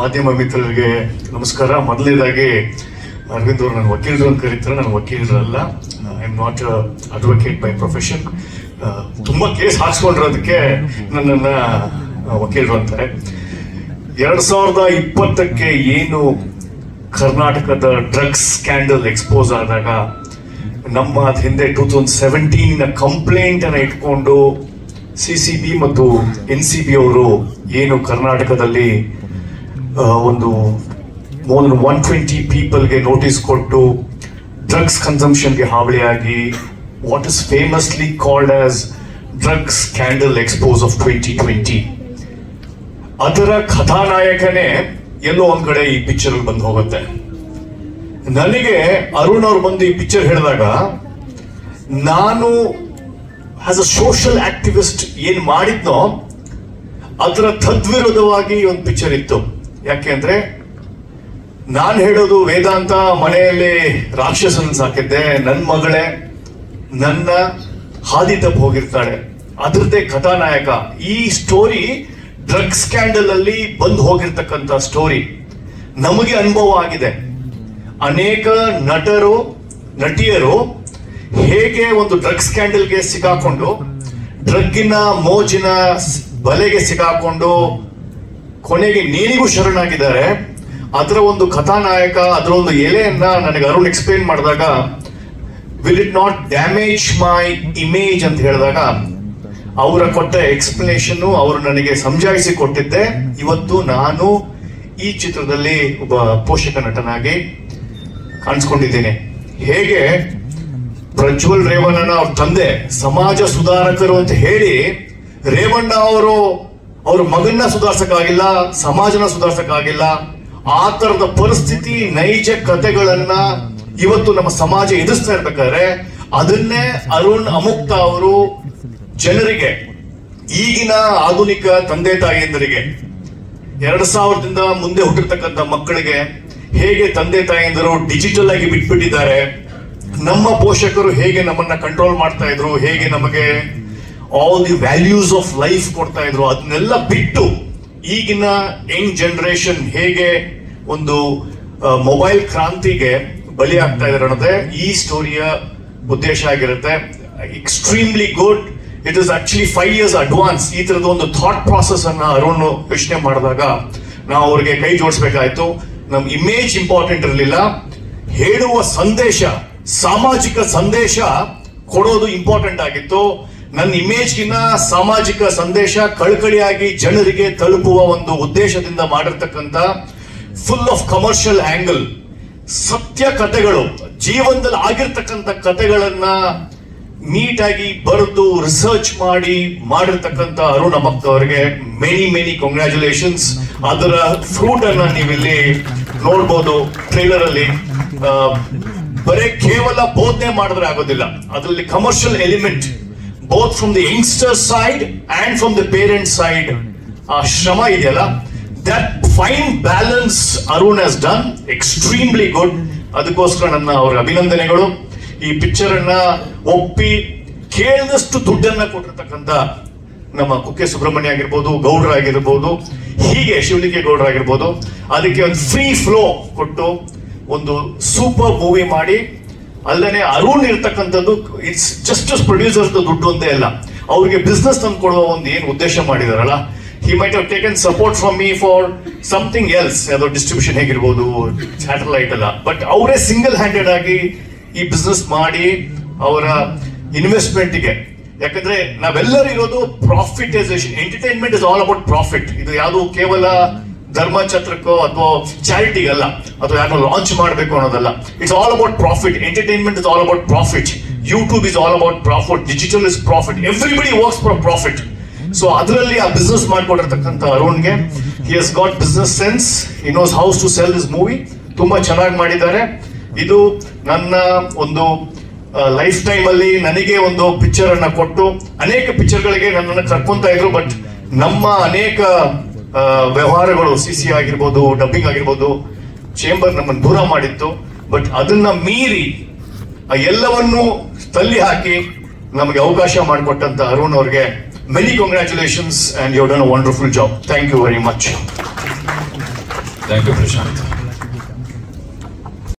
ಮಾಧ್ಯಮ ಮಿತ್ರರಿಗೆ ನಮಸ್ಕಾರ. ಮೊದಲನೇದಾಗಿ, ಅರವಿಂದ್ ಅವರು ನನ್ನ ವಕೀಲರು ಅಂತ ಕರೀತಾರೆ. ನನ್ನ ವಕೀಲರಲ್ಲ I am not advocate by profession ತುಂಬ ಕೇಸ್ ಹಾಕ್ಸ್ಕೊಂಡಿರೋದಕ್ಕೆ ನನ್ನನ್ನು ವಕೀಲರು ಅಂತಾರೆ. ಎರಡ್ ಸಾವಿರದ ಇಪ್ಪತ್ತಕ್ಕೆ ಏನು ಕರ್ನಾಟಕದ ಡ್ರಗ್ಸ್ ಸ್ಕ್ಯಾಂಡಲ್ ಎಕ್ಸ್ಪೋಸ್ ಆದಾಗ, ನಮ್ಮ ಹಿಂದೆ ಟೂ ತೌಸಂಡ್ ಸೆವೆಂಟೀನ್ ಕಂಪ್ಲೇಂಟ್ ಅನ್ನ ಇಟ್ಕೊಂಡು, ಸಿ ಸಿ ಬಿ ಮತ್ತು ಎನ್ ಸಿ ಬಿ ಅವರು ಏನು ಕರ್ನಾಟಕದಲ್ಲಿ ಒಂದು ಮೋರ್ ದನ್ ಒನ್ ಟ್ವೆಂಟಿ ಪೀಪಲ್ಗೆ ನೋಟಿಸ್ ಕೊಟ್ಟು ಡ್ರಗ್ಸ್ ಕನ್ಸಂಪ್ಷನ್ಗೆ ಹಾವಳಿಯಾಗಿ what is famously called as drugs scandal expose of twenty twenty ಅದರ ಕಥಾನಾಯಕನೇ ಎಲ್ಲೋ ಒಂದ್ ಕಡೆ ಈ ಪಿಕ್ಚರ್ ಬಂದು ಹೋಗುತ್ತೆ. ನನಗೆ ಅರುಣ್ ಅವ್ರು ಬಂದು ಈ ಪಿಕ್ಚರ್ ಹೇಳಿದಾಗ, ನಾನು ಆಸ್ ಅ ಸೋಷಿಯಲ್ ಆಕ್ಟಿವಿಸ್ಟ್ ಏನ್ ಮಾಡಿದ್ನೋ, ಅದರ ತದ್ವಿರೋಧವಾಗಿ ಒಂದು ಪಿಕ್ಚರ್ ಇತ್ತು. ಯಾಕೆಂದ್ರೆ ನಾನು ಹೇಳೋದು ವೇದಾಂತ ಮನೆಯಲ್ಲಿ ರಾಕ್ಷಸನ ಸಾಕಿದ್ದೆ. ನನ್ನ ಮಗಳೇ ನನ್ನ ಹಾದಿ ತಪ್ಪು ಹೋಗಿರ್ತಾಳೆ. ಅದರದ್ದೇ ಕಥಾನಾಯಕ. ಈ ಸ್ಟೋರಿ ಡ್ರಗ್ ಸ್ಕ್ಯಾಂಡಲ್ ಅಲ್ಲಿ ಬಂದು ಹೋಗಿರ್ತಕ್ಕಂಥ ಸ್ಟೋರಿ ನಮಗೆ ಅನುಭವ ಆಗಿದೆ. ಅನೇಕ ನಟರು, ನಟಿಯರು ಹೇಗೆ ಒಂದು ಡ್ರಗ್ ಸ್ಕ್ಯಾಂಡಲ್ಗೆ ಸಿಕ್ಕಾಕೊಂಡು ಡ್ರಗ್ಗಿನ ಮೋಜಿನ ಬಲೆಗೆ ಸಿಕ್ಕಾಕೊಂಡು ಕೊನೆಗೆ ನೀನಿಗೂ ಶರಣಾಗಿದ್ದಾರೆ. ಅದರ ಒಂದು ಕಥಾನಾಯಕ ಅದರ ಒಂದು ಎಲೆಯನ್ನ ನನಗೆ ಅರುಣ್ ಎಕ್ಸ್ಪ್ಲೇನ್ ಮಾಡಿದಾಗ will it not damage my image ಅಂತ ಹೇಳಿದಾಗ, ಅವರ ಕೊಟ್ಟ ಎಕ್ಸ್ಪ್ಲನೇಷನ್ ಅವರು ನನಗೆ ಸಮಜಾಯಿಸಿ ಕೊಟ್ಟಿದ್ದೆ. ಇವತ್ತು ನಾನು ಈ ಚಿತ್ರದಲ್ಲಿ ಒಬ್ಬ ಪೋಷಕ ನಟನಾಗಿ ಕಾಣಿಸ್ಕೊಂಡಿದ್ದೇನೆ. ಹೇಗೆ? ಪ್ರಜ್ವಲ್ ರೇವಣ್ಣನ ಅವ್ರ ತಂದೆ, ಸಮಾಜ ಸುಧಾರಕರು ಅಂತ ಹೇಳಿ ರೇವಣ್ಣ ಅವರು ಅವ್ರ ಮಗನ್ನ ಸುಧಾರ್ಸಕ್ಕಾಗಿಲ್ಲ, ಸಮಾಜನ ಸುಧಾರ್ಸಕ್ಕಾಗಿಲ್ಲ, ಆ ತರದ ಪರಿಸ್ಥಿತಿ, ನೈಜ ಕಥೆಗಳನ್ನ ಇವತ್ತು ನಮ್ಮ ಸಮಾಜ ಎದುರಿಸ್ತಾ ಇರ್ಬೇಕಾದ್ರೆ ಅದನ್ನೇ ಅರುಣ್ ಅಮುಕ್ತ ಅವರು ಜನರಿಗೆ, ಈಗಿನ ಆಧುನಿಕ ತಂದೆ ತಾಯಿಯಂದರಿಗೆ, ಎರಡ್ ಸಾವಿರದಿಂದ ಮುಂದೆ ಹುಟ್ಟಿರ್ತಕ್ಕಂಥ ಮಕ್ಕಳಿಗೆ ಹೇಗೆ ತಂದೆ ತಾಯಿಯಂದರು ಡಿಜಿಟಲ್ ಆಗಿ ಬಿಟ್ಬಿಟ್ಟಿದ್ದಾರೆ, ನಮ್ಮ ಪೋಷಕರು ಹೇಗೆ ನಮ್ಮನ್ನ ಕಂಟ್ರೋಲ್ ಮಾಡ್ತಾ ಇದ್ರು, ಹೇಗೆ ನಮಗೆ all the values of life ಕೊಡ್ತಾ ಇದ್ರು, ಅದನ್ನೆಲ್ಲ ಬಿಟ್ಟು ಈಗಿನ ಯಂಗ್ ಜನರೇಷನ್ ಹೇಗೆ ಒಂದು ಮೊಬೈಲ್ ಕ್ರಾಂತಿಗೆ ಬಲಿ ಆಗ್ತಾ ಇದಾರೆ ಅನ್ನೋದೇ ಈ ಸ್ಟೋರಿಯ ಉದ್ದೇಶ ಆಗಿರುತ್ತೆ. Extremely good it is actually five years advance ಈ ತರದ ಒಂದು ಥಾಟ್ ಪ್ರಾಸೆಸ್ ಅನ್ನ ಅರುಣ್ ಯೋಚನೆ ಮಾಡಿದಾಗ ನಾವು ಅವ್ರಿಗೆ ಕೈ ಜೋಡಿಸ್ಬೇಕಾಯ್ತು. ನಮ್ ಇಮೇಜ್ ಇಂಪಾರ್ಟೆಂಟ್ ಇರಲಿಲ್ಲ. ಹೇಳುವ ಸಂದೇಶ, ಸಾಮಾಜಿಕ ಸಂದೇಶ ಕೊಡೋದು ಇಂಪಾರ್ಟೆಂಟ್ ಆಗಿತ್ತು. ನನ್ನ ಇಮೇಜ್ಗಿನ್ನ ಸಾಮಾಜಿಕ ಸಂದೇಶ ಕಳಕಳಿಯಾಗಿ ಜನರಿಗೆ ತಲುಪುವ ಒಂದು ಉದ್ದೇಶದಿಂದ ಮಾಡಿರ್ತಕ್ಕಂಥ ಫುಲ್ ಆಫ್ ಕಮರ್ಷಿಯಲ್ ಆಂಗಲ್ ಸತ್ಯ ಕಥೆಗಳು ಜೀವನದಲ್ಲಿ ಆಗಿರ್ತಕ್ಕಂಥ ಕಥೆಗಳನ್ನ ನೀಟಾಗಿ ಬರೆದು ರಿಸರ್ಚ್ ಮಾಡಿ ಮಾಡಿರ್ತಕ್ಕಂಥ ಅರುಣ ಭಕ್ತ ಅವರಿಗೆ ಮೆನಿ ಮೆನಿ ಕಂಗ್ರ್ಯಾಚುಲೇಷನ್ಸ್ ಅದರ ಫ್ರೂಟ್ ಅನ್ನ ನೀವಿಲ್ಲಿ ನೋಡ್ಬೋದು ಟ್ರೈಲರ್ ಅಲ್ಲಿ. ಬರೇ ಕೇವಲ ಬೋಧನೆ ಮಾಡಿದ್ರೆ ಆಗೋದಿಲ್ಲ. ಅದರಲ್ಲಿ commercial element both from the youngster side and from the parent side ಆ ಶ್ರಮ ಇದೆಯಲ್ಲ? That fine balance Arun has done extremely good ಅದಕ್ಕೋಸ್ಕರ ನನ್ನ ಅವ್ರ ಅಭಿನಂದನೆಗಳು. ಈ ಪಿಕ್ಚರ್ ಅನ್ನ ಒಪ್ಪಿ ಕೇಳಿದಷ್ಟು ದುಡ್ಡನ್ನ ಕೊಟ್ಟಿರ್ತಕ್ಕಂಥ ನಮ್ಮ ಕುಕ್ಕೆ ಸುಬ್ರಹ್ಮಣ್ಯ ಆಗಿರ್ಬೋದು ಗೌಡ್ರ ಆಗಿರ್ಬೋದು ಹೀಗೆ ಶಿವಲಿಂಗ ಗೌಡ್ರ ಆಗಿರ್ಬೋದು ಅದಕ್ಕೆ ಒಂದು ಫ್ರೀ ಫ್ಲೋ ಕೊಟ್ಟು ಒಂದು ಸೂಪರ್ ಮೂವಿ ಮಾಡಿ ಅಲ್ಲದೆ ಅರುಣ್ ಇರ್ತಕ್ಕಂಥದ್ದು ಇಟ್ಸ್ ಜಸ್ಟ್ ಪ್ರೊಡ್ಯೂಸರ್ಸ್ ದುಡ್ಡು ಅಂತ ಅಲ್ಲ. ಅವ್ರಿಗೆ ಬಿಸ್ನೆಸ್ ತಂದು ಕೊಡುವ ಒಂದು ಏನು ಉದ್ದೇಶ ಮಾಡಿದಾರಲ್ಲ? He might have taken support from me for something else ಯಾವುದೋ ಡಿಸ್ಟ್ರಿಬ್ಯೂಷನ್ ಹೇಗಿರ್ಬೋದು ಸ್ಯಾಟಲೈಟ್ ಅಲ್ಲ. ಬಟ್ ಅವರೇ ಸಿಂಗಲ್ ಹ್ಯಾಂಡೆಡ್ ಆಗಿ ಈ ಬಿಸ್ನೆಸ್ ಮಾಡಿ ಅವರ ಇನ್ವೆಸ್ಟ್ಮೆಂಟ್ಗೆ ಯಾಕಂದ್ರೆ ನಾವೆಲ್ಲರೂ ಇರೋದು profitisation entertainment is all about profit ಇದು ಯಾವುದು ಕೇವಲ ಧರ್ಮಛತ್ರಕ್ಕೋ ಅಥವಾ ಚಾರಿಟಿಗಲ್ಲ, ಅಥವಾ ಯಾರೋ ಲಾಂಚ್ ಮಾಡಬೇಕು ಅನ್ನೋದಲ್ಲ it's all about profit entertainment is all about profit YouTube is all about profit digital is profit everybody works for profit so ಅದರಲ್ಲಿ ಆ ಬಿಸ್ನೆಸ್ ಮಾಡ್ಕೊಂಡಿರ್ತಕ್ಕಂಥ ಅರುಣ್ಗೆ he has got business sense he knows how to sell this movie ತುಂಬಾ ಚೆನ್ನಾಗಿ ಮಾಡಿದ್ದಾರೆ. ಇದು ನನ್ನ ಒಂದು life time ಅಲ್ಲಿ ನನಗೆ ಒಂದು ಪಿಕ್ಚರ್ ಅನ್ನ ಕೊಟ್ಟು, ಅನೇಕ ಪಿಕ್ಚರ್ ಗಳಿಗೆ ನನ್ನನ್ನು ಕರ್ಕೊಂತ ಇದ್ರು ಬಟ್ ನಮ್ಮ ಅನೇಕ ವ್ಯವಹಾರಗಳು ಸಿ ಸಿ ಆಗಿರ್ಬೋದು ಡಬ್ಬಿಂಗ್ ಆಗಿರ್ಬೋದು ಚೇಂಬರ್ ನಮ್ಮನ್ನು ದೂರ ಮಾಡಿತ್ತು. ಬಟ್ ಅದನ್ನ ಮೀರಿ ಆ ಎಲ್ಲವನ್ನೂ ತಲ್ಲಿ ಹಾಕಿ ನಮಗೆ ಅವಕಾಶ ಮಾಡಿಕೊಟ್ಟಂತ ಅರುಣ್ ಅವ್ರಿಗೆ many congratulations and you done a wonderful job thank you very much thank you Prashant